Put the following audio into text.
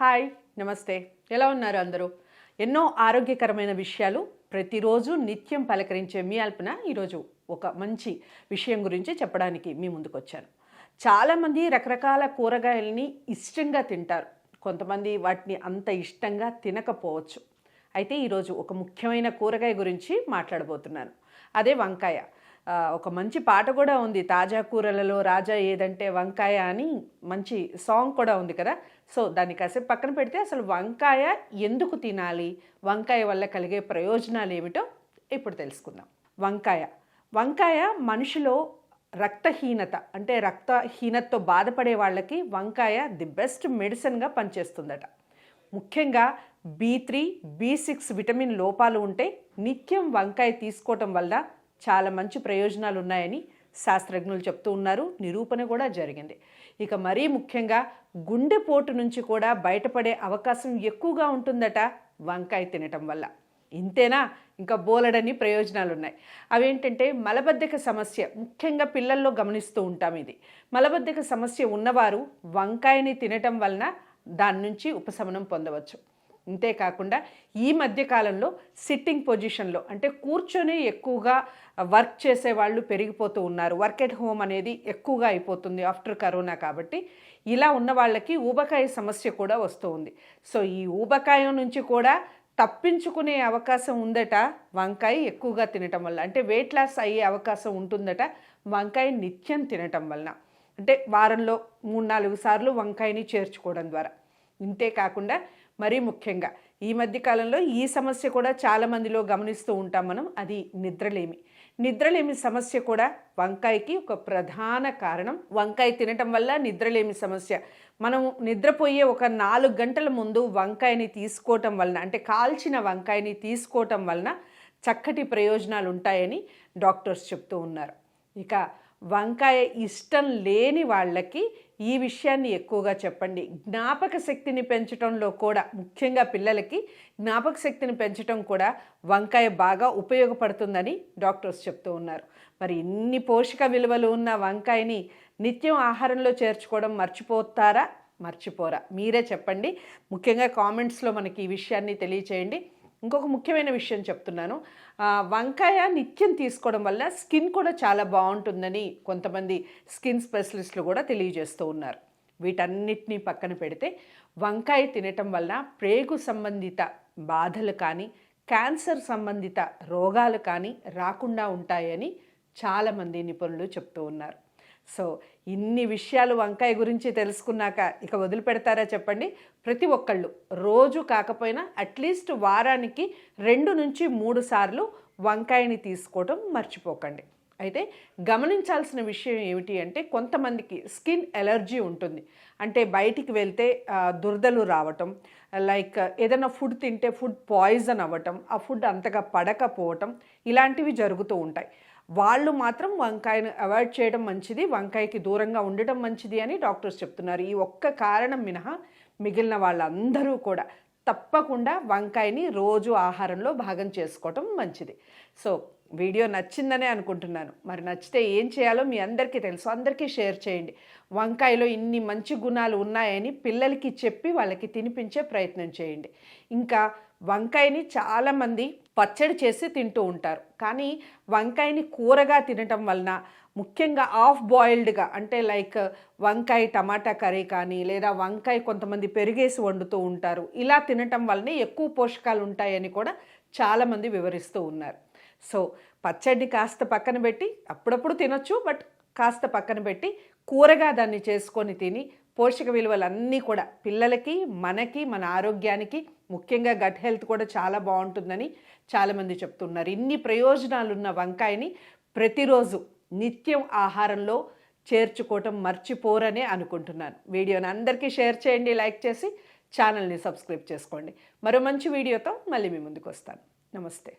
Hi నమస్తే. ఎలా ఉన్నారు అందరూ? ఎన్నో ఆరోగ్యకరమైన విషయాలు ప్రతిరోజు నిత్యం పలకరించే మీ అల్పన ఈరోజు ఒక మంచి విషయం గురించి చెప్పడానికి మీ ముందుకు వచ్చాను చాలామంది రకరకాల కూరగాయలని ఇష్టంగా తింటారు. కొంతమంది వాటిని అంత ఇష్టంగా తినకపోవచ్చు. అయితే ఈరోజు ఒక ముఖ్యమైన కూరగాయ గురించి మాట్లాడబోతున్నాను. అదే వంకాయ. ఒక మంచి పాట కూడా ఉంది. తాజా కూరలలో రాజా ఏదంటే వంకాయ అని మంచి సాంగ్ కూడా ఉంది కదా. సో దాన్ని కాసేపు పక్కన పెడితే అసలు వంకాయ ఎందుకు తినాలి? వంకాయ వల్ల కలిగే ప్రయోజనాలు ఏమిటో ఇప్పుడు తెలుసుకుందాం. వంకాయ. వంకాయ మనిషిలో రక్తహీనత అంటే రక్తహీనతతో బాధపడే వాళ్ళకి వంకాయ ది బెస్ట్ మెడిసిన్గా పనిచేస్తుందట. ముఖ్యంగా B three B six vitamin లోపాలు ఉంటే నిత్యం వంకాయ తీసుకోవటం వల్ల చాలా మంచి ప్రయోజనాలు ఉన్నాయని శాస్త్రజ్ఞులు చెప్తూ ఉన్నారు. నిరూపణ కూడా జరిగింది. ఇక మరీ ముఖ్యంగా గుండెపోటు నుంచి కూడా బయటపడే అవకాశం ఎక్కువగా ఉంటుందట వంకాయ తినటం వల్ల. ఇంతేనా? ఇంకా బోలెడని ప్రయోజనాలు ఉన్నాయి అవేంటంటే మలబద్ధక సమస్య ముఖ్యంగా పిల్లల్లో గమనిస్తూ ఉంటాం ఇది. మలబద్ధక సమస్య ఉన్నవారు వంకాయని తినటం వలన దాని నుంచి ఉపశమనం పొందవచ్చు. అంతేకాకుండా ఈ మధ్య కాలంలో సిట్టింగ్ పొజిషన్లో అంటే కూర్చొని ఎక్కువగా వర్క్ చేసే వాళ్ళు పెరిగిపోతూ ఉన్నారు. వర్క్ ఎట్ హోమ్ అనేది ఎక్కువగా అయిపోతుంది ఆఫ్టర్ కరోనా కాబట్టి. ఇలా ఉన్న వాళ్ళకి ఊబకాయ సమస్య కూడా వస్తూ ఉంది. సో ఈ ఊబకాయం నుంచి కూడా తప్పించుకునే అవకాశం ఉందట వంకాయ ఎక్కువగా తినటం వల్ల. అంటే వెయిట్ లాస్ అయ్యే అవకాశం ఉంటుందట వంకాయ నిత్యం తినటం వలన. అంటే వారంలో మూడు నాలుగు సార్లు వంకాయని చేర్చుకోవడం ద్వారా. ఇంతే కాకుండా మరీ ముఖ్యంగా. ఈ మధ్య కాలంలో ఈ సమస్య కూడా చాలా మందిలో గమనిస్తూ ఉంటాం మనం అది నిద్రలేమి. నిద్రలేమి సమస్య కూడా వంకాయకి ఒక ప్రధాన కారణం. వంకాయ తినటం వల్ల నిద్రలేమి సమస్య. మనం నిద్రపోయే ఒక నాలుగు గంటల ముందు వంకాయని తీసుకోవటం వలన అంటే కాల్చిన వంకాయని తీసుకోవటం వలన చక్కటి ప్రయోజనాలు ఉంటాయని డాక్టర్స్ చెప్తూ ఉన్నారు. ఇక వంకాయ ఇష్టం లేని వాళ్ళకి ఈ విషయాన్ని ఎక్కువగా చెప్పండి. జ్ఞాపక శక్తిని పెంచడంలో కూడా ముఖ్యంగా పిల్లలకి జ్ఞాపక శక్తిని పెంచడం కూడా వంకాయ బాగా ఉపయోగపడుతుందని డాక్టర్స్ చెప్తూ ఉన్నారు. మరి ఇన్ని పోషక విలువలు ఉన్న వంకాయని నిత్యం ఆహారంలో చేర్చుకోవడం మర్చిపోతారా? మర్చిపోరా. మీరే చెప్పండి. ముఖ్యంగా కామెంట్స్లో మనకి ఈ విషయాన్ని తెలియచేయండి. ఇంకొక ముఖ్యమైన విషయం చెప్తున్నాను. వంకాయ నిత్యం తీసుకోవడం వల్ల స్కిన్ కూడా చాలా బాగుంటుందని కొంతమంది స్కిన్ స్పెషలిస్టులు కూడా తెలియజేస్తూ ఉన్నారు. వీటన్నిటినీ పక్కన పెడితే వంకాయ తినటం వల్ల ప్రేగు సంబంధిత బాధలు కానీ క్యాన్సర్ సంబంధిత రోగాలు కానీ రాకుండా ఉంటాయని చాలామంది నిపుణులు చెప్తూ ఉన్నారు. సో ఇన్ని విషయాలు వంకాయ గురించి తెలుసుకున్నాక ఇక వదిలిపెడతారా చెప్పండి? ప్రతి ఒక్కళ్ళు రోజు కాకపోయినా అట్లీస్ట్ వారానికి రెండు నుంచి మూడు సార్లు వంకాయని తీసుకోవటం మర్చిపోకండి. అయితే గమనించాల్సిన విషయం ఏమిటి అంటే కొంతమందికి స్కిన్ ఎలర్జీ ఉంటుంది. అంటే బయటికి వెళ్తే దురదలు రావటం లైక్ ఏదైనా ఫుడ్ తింటే ఫుడ్ పాయిజన్ అవ్వటం ఆ ఫుడ్ అంతగా పడకపోవటం ఇలాంటివి జరుగుతూ ఉంటాయి. వాళ్ళు మాత్రం వంకాయను అవాయిడ్ చేయడం మంచిది వంకాయకి దూరంగా ఉండటం మంచిది అని డాక్టర్స్ చెప్తున్నారు. ఈ ఒక్క కారణం మినహా మిగిలిన వాళ్ళందరూ కూడా తప్పకుండా వంకాయని రోజు ఆహారంలో భాగం చేసుకోవటం మంచిది. సో వీడియో నచ్చిందనే అనుకుంటున్నాను. మరి నచ్చితే ఏం చేయాలో మీ అందరికీ తెలుసు. అందరికీ షేర్ చేయండి. వంకాయలో ఇన్ని మంచి గుణాలు ఉన్నాయని పిల్లలకి చెప్పి వాళ్ళకి తినిపించే ప్రయత్నం చేయండి. ఇంకా వంకాయని చాలామంది పచ్చడి చేసి తింటూ ఉంటారు. కానీ వంకాయని కూరగా తినటం వలన ముఖ్యంగా ఆఫ్ బాయిల్డ్గా అంటే లైక్ వంకాయ టమాటా కర్రీ కానీ లేదా వంకాయ కొంతమంది పెరిగేసి వండుతూ ఉంటారు. ఇలా తినటం వల్లనే ఎక్కువ పోషకాలు ఉంటాయని కూడా చాలామంది వివరిస్తూ ఉన్నారు. సో పచ్చడిని కాస్త పక్కన పెట్టి అప్పుడప్పుడు తినొచ్చు బట్ కాస్త పక్కన పెట్టి కూరగా దాన్ని చేసుకొని తిని పోషక విలువలన్నీ కూడా పిల్లలకి మనకి మన ఆరోగ్యానికి ముఖ్యంగా గట్ హెల్త్ కూడా చాలా బాగుంటుందని చాలామంది చెప్తున్నారు. ఇన్ని ప్రయోజనాలున్న వంకాయని ప్రతిరోజు నిత్యం ఆహారంలో చేర్చుకోవటం మర్చిపోరనే అనుకుంటున్నాను. వీడియోని అందరికీ షేర్ చేయండి లైక్ చేసి ఛానల్ని సబ్స్క్రైబ్ చేసుకోండి. మరో మంచి వీడియోతో మళ్ళీ మీ ముందుకు వస్తాను. నమస్తే.